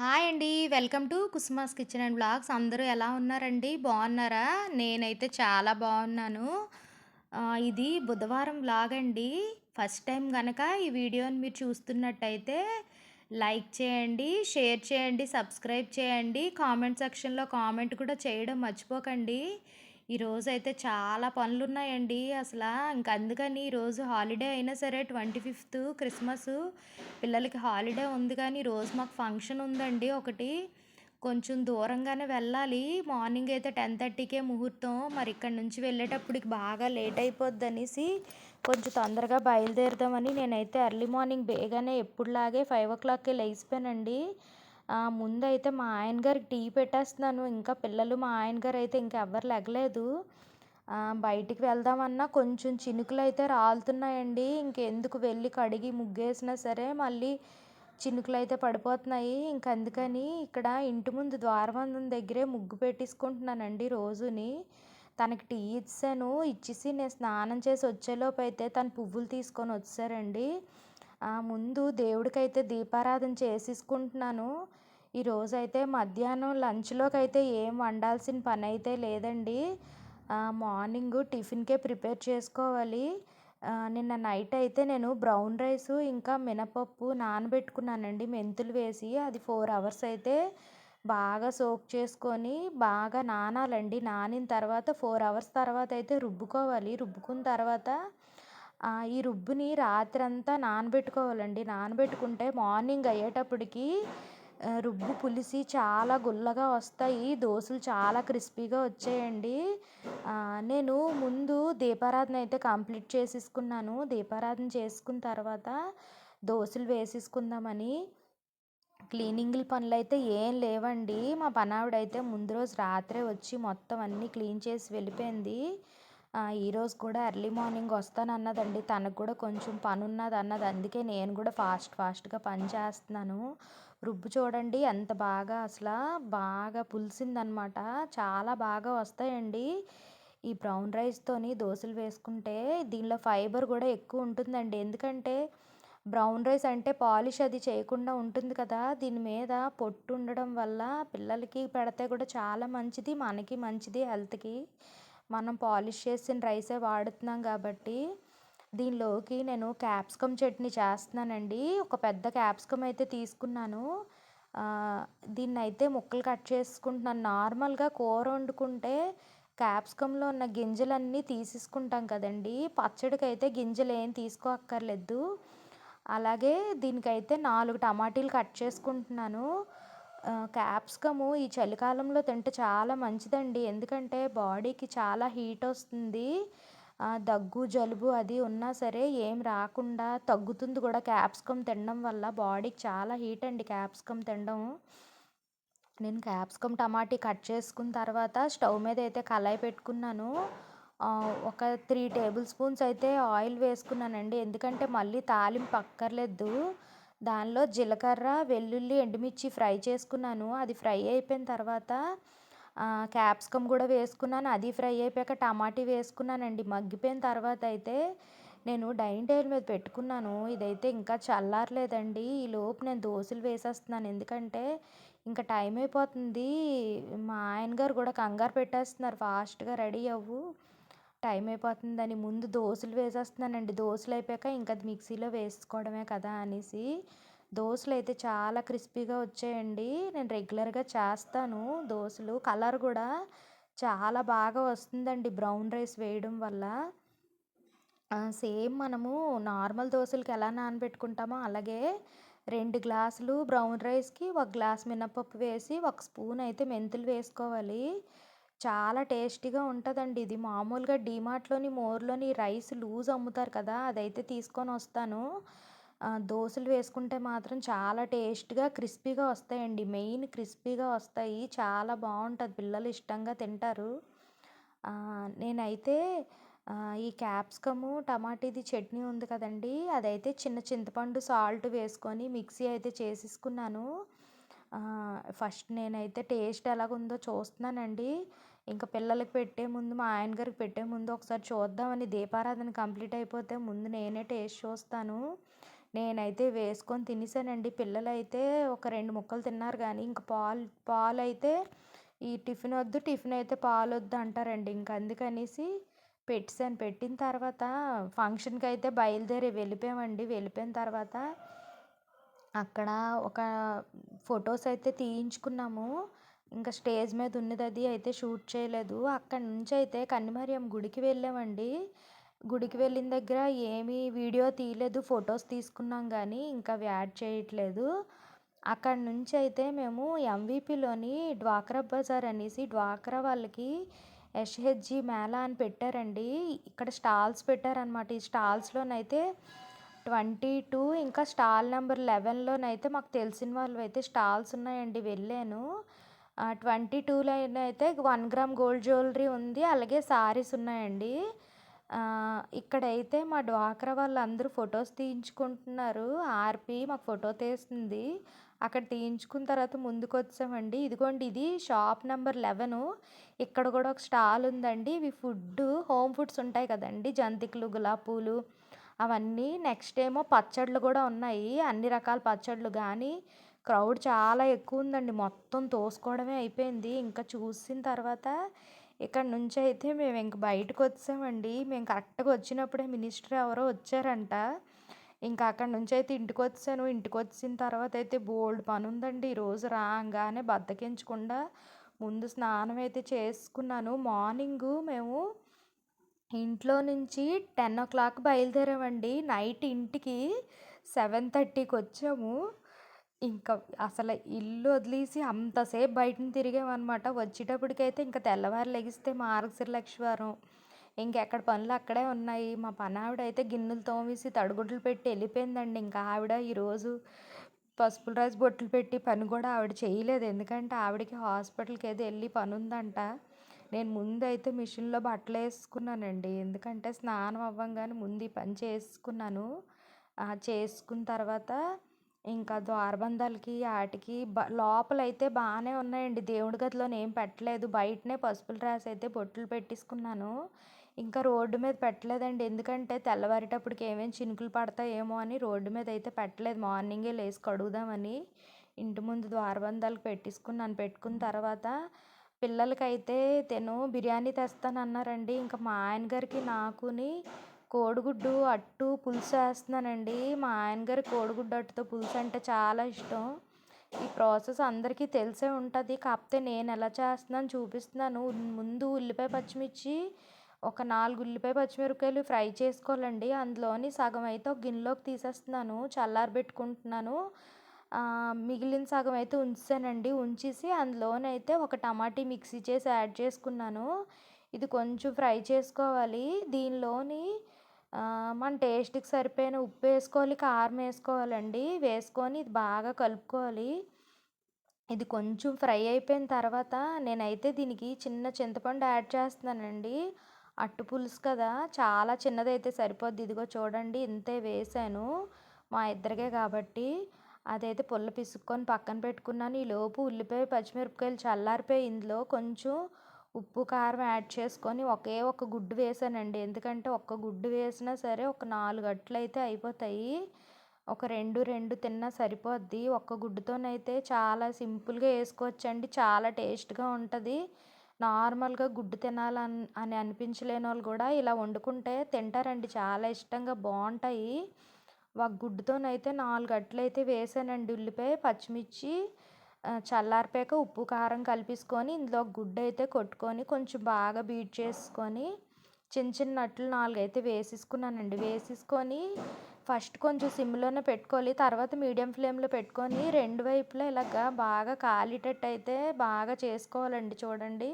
Hi అండి. Welcome to Kusuma's kitchen and blogs అందరూ ఎలా ఉన్నారండి? బాగున్నారా? నేనైతే చాలా బాగున్నాను. ఇది బుధవారం బ్లాగ్ అండి. ఫస్ట్ టైం కనుక ఈ వీడియోని మీరు చూస్తున్నట్టయితే లైక్ చేయండి, షేర్ చేయండి, సబ్స్క్రైబ్ చేయండి. కామెంట్ సెక్షన్‌లో కామెంట్ కూడా చేయడం మర్చిపోకండి. ఈరోజైతే చాలా పనులున్నాయండి అసలు ఇంక అందుకని ఈరోజు హాలిడే అయినా సరే ట్వంటీ ఫిఫ్త్ క్రిస్మస్ పిల్లలకి హాలిడే ఉంది కానీ ఈరోజు మాకు ఫంక్షన్ ఉందండి ఒకటి. కొంచెం దూరంగానే వెళ్ళాలి. మార్నింగ్ అయితే 10:30కే ముహూర్తం. మరి ఇక్కడి నుంచి వెళ్ళేటప్పటికి బాగా లేట్ అయిపోద్దనేసి కొంచెం తొందరగా బయలుదేరుదామని నేనైతే ఎర్లీ మార్నింగ్ బేగానే ఎప్పుడులాగే 5:00కే లెగిసిపోయానండి. ఆహ్, ముందైతే మా ఆయన గారికి టీ పెట్టేస్తున్నాను. ఇంకా పిల్లలు, మా ఆయన గారు అయితే ఇంకెవ్వరు లెగలేదు. బయటికి వెళ్దామన్నా కొంచెం చినుకులు అయితే రాలుతున్నాయండి. ఇంకెందుకు వెళ్ళి కడిగి ముగ్గేసినా సరే మళ్ళీ చినుకులు అయితే పడిపోతున్నాయి. ఇంక అందుకని ఇక్కడ ఇంటి ముందు ద్వారబంధం దగ్గరే ముగ్గు పెట్టేసుకుంటున్నానండి రోజుని. తనకి టీ ఇచ్చాను ఇచ్చేసి నేను స్నానం చేసి వచ్చేలోపు అయితే తను పువ్వులు తీసుకొని వచ్చారండి ముందు దేవుడికైతే దీపారాధన చేసేసుకుంటున్నాను. ఈరోజైతే మధ్యాహ్నం లంచ్‌లోకైతే ఏం వండాల్సిన పని అయితే లేదండి. మార్నింగ్ టిఫిన్‌కే ప్రిపేర్ చేసుకోవాలి. నిన్న నైట్ అయితే నేను బ్రౌన్ రైస్ ఇంకా మినపప్పు నానబెట్టుకున్నానండి మెంతులు వేసి. అది ఫోర్ అవర్స్ అయితే బాగా సోక్ చేసుకొని బాగా నానాలండి. నానిన తర్వాత ఫోర్ అవర్స్ తర్వాత అయితే రుబ్బుకోవాలి. రుబ్బుకున్న తర్వాత ఈ రుబ్బుని రాత్రంతా నానబెట్టుకోవాలండి. నానబెట్టుకుంటే మార్నింగ్ అయ్యేటప్పటికి రుబ్బు పులిసి చాలా గుల్లగా వస్తాయి. దోశలు చాలా క్రిస్పీగా వచ్చాయండి. నేను ముందు దీపారాధన అయితే కంప్లీట్ చేసేసుకున్నాను. దీపారాధన చేసుకున్న తర్వాత దోశలు వేసేసుకుందామని క్లీనింగ్‌ల అయితే ఏం లేవండి. మా పనావిడైతే ముందు రోజు రాత్రే వచ్చి మొత్తం అన్నీ క్లీన్ చేసి వెళ్ళిపోయింది. ఈరోజు కూడా ఎర్లీ మార్నింగ్ వస్తానన్నదండి. తనకు కూడా కొంచెం పని ఉన్నాదన్నది అందుకే నేను కూడా ఫాస్ట్ ఫాస్ట్‌గా పని చేస్తున్నాను. రుబ్బు చూడండి ఎంత బాగా అసలు బాగా పులిసిందనమాట. చాలా బాగా వస్తాయండి. ఈ బ్రౌన్ రైస్‌తోని దోసలు వేసుకుంటే దీనిలో ఫైబర్ కూడా ఎక్కువ ఉంటుందండి. ఎందుకంటే బ్రౌన్ రైస్ అంటే పాలిష్ అది చేయకుండా ఉంటుంది కదా! దీని మీద పొట్టు ఉండడం వల్ల పిల్లలకి పెడితే కూడా చాలా మంచిది. మనకి మంచిది హెల్త్‌కి. మనం పాలిష్ చేసిన రైసే వాడుతున్నాం కాబట్టి దీనిలోకి నేను క్యాప్సికమ్ చట్నీ చేస్తున్నానండి. ఒక పెద్ద క్యాప్సికమ్ అయితే తీసుకున్నాను. దీన్ని దీన్నైతే ముక్కలు కట్ చేసుకుంటున్నాను. నార్మల్‌గా కూర వండుకుంటే క్యాప్సికంలో ఉన్న గింజలన్నీ తీసేసుకుంటాం కదండీ! పచ్చడికైతే ఏం తీసుకోక్కర్లేదు. అలాగే దీనికైతే నాలుగు టమాటీలు కట్ చేసుకుంటున్నాను. క్యాప్సికము ఈ చలికాలంలో తింటే చాలా మంచిదండి. ఎందుకంటే బాడీకి చాలా హీట్ వస్తుంది. దగ్గు, జలుబు అది ఉన్నా సరే ఏం రాకుండా తగ్గుతుంది కూడా క్యాప్సికమ్ తినడం వల్ల. బాడీకి చాలా హీట్ అండి క్యాప్సికమ్ తినడం. నేను క్యాప్సికమ్, టమాటీ కట్ చేసుకున్న తర్వాత స్టవ్ మీద అయితే కళాయి పెట్టుకున్నాను. ఒక త్రీ టేబుల్ స్పూన్స్ అయితే ఆయిల్ వేసుకున్నానండి. ఎందుకంటే మళ్ళీ తాలింపు అక్కర్లేదు. దానిలో జీలకర్ర, వెల్లుల్లి, ఎండుమిర్చి ఫ్రై చేసుకున్నాను. అది ఫ్రై అయిపోయిన తర్వాత క్యాప్సికమ్ కూడా వేసుకున్నాను. అది ఫ్రై అయిపోయాక టమాటీ వేసుకున్నానండి. మగ్గిపోయిన తర్వాత అయితే నేను డైనింగ్ టేబుల్ మీద పెట్టుకున్నాను. ఇదైతే ఇంకా చల్లారలేదండి. ఈలోపు నేను దోశలు వేసేస్తున్నాను. ఎందుకంటే ఇంకా టైం అయిపోతుంది. మా ఆయన గారు కూడా కంగారు పెట్టేస్తున్నారు. ఫాస్ట్‌గా రెడీ అవ్వు. టైం అయిపోతుందని ముందు దోసలు వేసేస్తున్నానండి. దోశలు అయిపోయాక ఇంకా అది మిక్సీలో వేసుకోవడమే కదా అనేసి. దోశలు అయితే చాలా క్రిస్పీగా వచ్చాయండి. నేను రెగ్యులర్‌గా చేస్తాను దోశలు కలర్ కూడా చాలా బాగా వస్తుందండి బ్రౌన్ రైస్ వేయడం వల్ల. సేమ్ మనము నార్మల్ దోశలకి ఎలా నానబెట్టుకుంటామో అలాగే రెండు గ్లాసులు బ్రౌన్ రైస్‌కి ఒక గ్లాస్ మినపప్పు వేసి ఒక స్పూన్ అయితే మెంతులు వేసుకోవాలి. చాలా టేస్టీగా ఉంటుందండి ఇది. మామూలుగా డీమార్ట్‌లోని, మోర్‌లోని రైస్ లూజ్ అమ్ముతారు కదా! అదైతే తీసుకొని వస్తాను దోసలు వేసుకుంటే మాత్రం చాలా టేస్ట్‌గా, క్రిస్పీగా వస్తాయండి. మెయిన్ క్రిస్పీగా వస్తాయి. చాలా బాగుంటుంది పిల్లలు ఇష్టంగా తింటారు. నేనైతే ఈ క్యాప్సికము, టమాటీది చట్నీ ఉంది కదండీ! అదైతే చిన్న చింతపండు, సాల్ట్ వేసుకొని మిక్సీ అయితే చేసేసుకున్నాను. ఫస్ట్ నేనైతే టేస్ట్ ఎలాగుందో చూస్తున్నానండి. ఇంకా పిల్లలకి పెట్టే ముందు, మా ఆయన గారికి పెట్టే ముందు ఒకసారి చూద్దామని దీపారాధన కంప్లీట్ అయిపోతే ముందు నేనే టేస్ట్ చూస్తాను. నేనైతే వేసుకొని తినేసానండి పిల్లలైతే ఒక రెండు ముక్కలు తిన్నారు కానీ ఇంక పాలు పాలు అయితే ఈ టిఫిన్ వద్దు టిఫిన్ అయితే పాలు వద్దు అంటారండి ఇంక అందుకనేసి పెట్టేసాను పెట్టిన తర్వాత ఫంక్షన్కి అయితే బయలుదేరి వెళ్ళిపోయామండి వెళ్ళిపోయిన తర్వాత అక్కడ ఒక ఫొటోస్ అయితే తీయించుకున్నాము. ఇంకా స్టేజ్ మీద ఉన్నది అది అయితే షూట్ చేయలేదు. అక్కడ నుంచి అయితే కన్నిమరియం గుడికి వెళ్ళామండి. గుడికి వెళ్ళిన దగ్గర ఏమీ వీడియో తీయలేదు ఫొటోస్ తీసుకున్నాం కానీ ఇంకా అవి యాడ్ చేయట్లేదు. అక్కడ నుంచి అయితే మేము ఎంవిపిలోని డ్వాక్రా బజార్ అనేసి డ్వాక్రా వాళ్ళకి ఎస్హెచ్జి మేళా అని పెట్టారండి. ఇక్కడ స్టాల్స్ పెట్టారనమాట ఈ స్టాల్స్లోనైతే ట్వంటీ టూ ఇంకా స్టాల్ నెంబర్ లెవెన్లోనైతే మాకు తెలిసిన వాళ్ళు అయితే స్టాల్స్ ఉన్నాయండి వెళ్ళాను. ట్వంటీ టూలో అయితే వన్ గ్రామ్ గోల్డ్ జ్యువెలరీ ఉంది అలాగే సారీస్ ఉన్నాయండి. ఇక్కడైతే మా డ్వాక్రా వాళ్ళందరూ ఫొటోస్ తీయించుకుంటున్నారు ఆర్పి మాకు ఫోటో తీస్తుంది. అక్కడ తీయించుకున్న తర్వాత ముందుకు వచ్చామండి ఇదిగోండి ఇది షాప్ నెంబర్ లెవెన్. ఇక్కడ కూడా ఒక స్టాల్ ఉందండి ఇవి ఫుడ్ హోమ్ ఫుడ్స్ ఉంటాయి కదండి జంతికలు గులాబ్ పూలు అవన్నీ నెక్స్ట్ ఏమో పచ్చళ్ళు కూడా ఉన్నాయి. అన్ని రకాల పచ్చళ్ళు కానీ క్రౌడ్ చాలా ఎక్కువ ఉందండి. మొత్తం తోసుకోవడమే అయిపోయింది. ఇంకా చూసిన తర్వాత ఇక్కడ నుంచి అయితే మేము ఇంక బయటకు వచ్చామండి. మేము కరెక్ట్గా వచ్చినప్పుడే మినిస్టర్ ఎవరో వచ్చారంట. ఇంకా అక్కడ నుంచి అయితే ఇంటికి వచ్చాను. ఇంటికి వచ్చిన తర్వాత అయితే బోల్డ్ పని ఉందండి. ఈరోజు రాగానే బద్దకించకుండా ముందు స్నానం అయితే చేసుకున్నాను. మార్నింగ్ మేము ఇంట్లో నుంచి టెన్ ఓ క్లాక్ బయలుదేరామండి. నైట్ ఇంటికి సెవెన్ థర్టీకి వచ్చాము. ఇంకా అసలు ఇల్లు వదిలేసి అంతసేపు బయటని తిరిగామన్నమాట. వచ్చేటప్పటికైతే ఇంకా తెల్లవారు లెగిస్తే మార్గశిర లక్ష్వారం ఇంకెక్కడ పనులు అక్కడే ఉన్నాయి. మా పనావిడ అయితే గిన్నెలు తోమేసి తడిగుడ్లు పెట్టి వెళ్ళిపోయిందండి. ఇంకా ఆవిడ ఈరోజు పసుపుల రాజు బొట్లు పెట్టి పని కూడా ఆవిడ చేయలేదు. ఎందుకంటే ఆవిడకి హాస్పిటల్కి ఏదో వెళ్ళి పని ఉందంట. నేను ముందు అయితే మిషన్లో బట్టలు వేసుకున్నానండి ఎందుకంటే స్నానం అవ్వంగానే ముందు ఈ పని చేసుకున్నాను. చేసుకున్న తర్వాత ఇంకా ద్వారబంధాలకి వాటికి బ లోపలైతే బాగానే ఉన్నాయండి. దేవుడి గదిలో ఏం పెట్టలేదు. బయటనే పసుపులు రాసి అయితే బొట్లు పెట్టేసుకున్నాను. ఇంకా రోడ్డు మీద పెట్టలేదండి. ఎందుకంటే తెల్లవారేటప్పటికి ఏమేమి చినుకులు పడతాయేమో అని రోడ్డు మీద అయితే పెట్టలేదు. మార్నింగే లేసి కడుగుదామని ఇంటి ముందు ద్వారబంధాలకు పెట్టేసుకున్నాను. పెట్టుకున్న తర్వాత పిల్లలకైతే తెను బిర్యానీ తెస్తానన్నారండి. ఇంకా మా ఆయన గారికి నాకుని కోడిగుడ్డు అట్టు పులుసు వేస్తున్నానండి. మా ఆయన గారి కోడిగుడ్డు అట్టుతో పులుసు అంటే చాలా ఇష్టం. ఈ ప్రాసెస్ అందరికీ తెలిసే ఉంటుంది. కాకపోతే నేను ఎలా చేస్తున్నాను చూపిస్తున్నాను. ముందు ఉల్లిపాయ పచ్చిమిర్చి ఒక నాలుగు ఉల్లిపాయ పచ్చిమిరపకాయలు ఫ్రై చేసుకోవాలండి. అందులోని సగం అయితే ఒక గిన్నెలోకి తీసేస్తున్నాను. చల్లారబెట్టుకుంటున్నాను. మిగిలిన సగం అయితే ఉంచానండి ఉంచేసి అందులోనైతే ఒక టమాటీ మిక్సీ చేసి యాడ్ చేసుకున్నాను. ఇది కొంచెం ఫ్రై చేసుకోవాలి. దీనిలోని మన టేస్ట్కి సరిపోయిన ఉప్పు వేసుకోవాలి కారం వేసుకోవాలండి. వేసుకొని ఇది బాగా కలుపుకోవాలి. ఇది కొంచెం ఫ్రై అయిపోయిన తర్వాత నేనైతే దీనికి చిన్న చింతపండు యాడ్ చేస్తున్నానండి. అట్టు పులుసు కదా చాలా చిన్నదైతే సరిపోద్ది. ఇదిగో చూడండి ఇంతే వేసాను మా ఇద్దరికే కాబట్టి. అదైతే పుల్ల పిసుక్కొని పక్కన పెట్టుకున్నాను. ఈలోపు ఉల్లిపాయ పచ్చిమిరపకాయలు చల్లారిపోయి ఇందులో కొంచెం ఉప్పు కారం యాడ్ చేసుకొని ఒకే ఒక గుడ్డు వేసానండి. ఎందుకంటే ఒక్క గుడ్డు వేసినా సరే ఒక నాలుగు అట్లయితే అయిపోతాయి. ఒక రెండు రెండు తిన్నా సరిపోద్ది. ఒక్క గుడ్డుతోనైతే చాలా సింపుల్గా వేసుకోవచ్చండి. చాలా టేస్ట్గా ఉంటుంది. నార్మల్గా గుడ్డు తినాలని అని అనిపించలేని వాళ్ళు కూడా ఇలా వండుకుంటే తింటారండి. చాలా ఇష్టంగా బాగుంటాయి. ఒక గుడ్డుతోనైతే నాలుగు అట్లయితే వేసానండి ఉల్లిపాయ పచ్చిమిర్చి చల్లారిపోయాక ఉప్పు కారం కలిపేసుకొని ఇందులో గుడ్డ అయితే కొట్టుకొని కొంచెం బాగా బీట్ చేసుకొని చిన్న చిన్న అట్లు నాలుగు అయితే వేసేసుకున్నానండి. వేసేసుకొని ఫస్ట్ కొంచెం సిమ్లోనే పెట్టుకోవాలి తర్వాత మీడియం ఫ్లేమ్లో పెట్టుకొని రెండు వైపులా ఇలాగా బాగా కాలేటట్టు అయితే బాగా చేసుకోవాలండి చూడండి.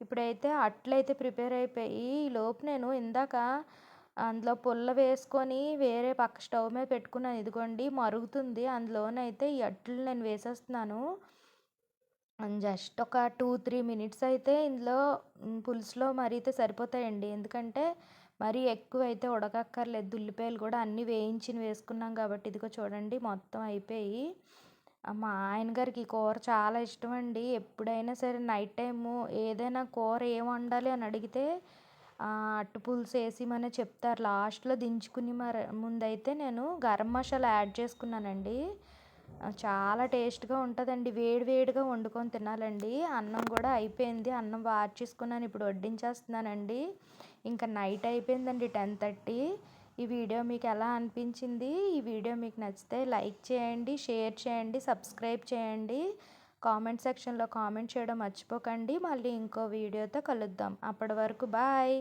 ఇప్పుడైతే అట్లయితే ప్రిపేర్ అయిపోయి ఈ లోపు నేను ఇందాక అందులో పుల్ల వేసుకొని వేరే పక్క స్టవ్ మీద పెట్టుకున్నాను. ఇదిగోండి మరుగుతుంది. అందులోనైతే ఈ అట్లు నేను వేసేస్తున్నాను. జస్ట్ ఒక టూ త్రీ మినిట్స్ అయితే ఇందులో పులుసులో మరిగితే సరిపోతాయండి. ఎందుకంటే మరీ ఎక్కువ అయితే ఉడకక్కర్లేదు. ఉల్లిపాయలు కూడా అన్నీ వేయించి వేసుకున్నాం కాబట్టి ఇదిగో చూడండి మొత్తం అయిపోయి. మా ఆయన గారికి ఈ కూర చాలా ఇష్టం అండి. ఎప్పుడైనా సరే నైట్ టైము ఏదైనా కూర ఏం వండాలి అని అడిగితే అట్టు పులుసు వేసి మన చెప్తారు. లాస్ట్లో దించుకుని మరి ముందైతే నేను గరం మసాలా యాడ్ చేసుకున్నానండి. చాలా టేస్ట్గా ఉంటుందండి. వేడి వేడిగా వండుకొని తినాలండి. అన్నం కూడా అయిపోయింది. అన్నం వార్చేసుకున్నాను. ఇప్పుడు వడ్డించేస్తున్నానండి. ఇంకా నైట్ అయిపోయిందండి టెన్ థర్టీ. ఈ వీడియో మీకు ఎలా అనిపించింది? ఈ వీడియో మీకు నచ్చితే లైక్ చేయండి షేర్ చేయండి సబ్స్క్రైబ్ చేయండి. కామెంట్ సెక్షన్లో కామెంట్ చేయడం మర్చిపోకండి. మళ్ళీ ఇంకో వీడియోతో కలుద్దాం. అప్పటి వరకు బాయ్.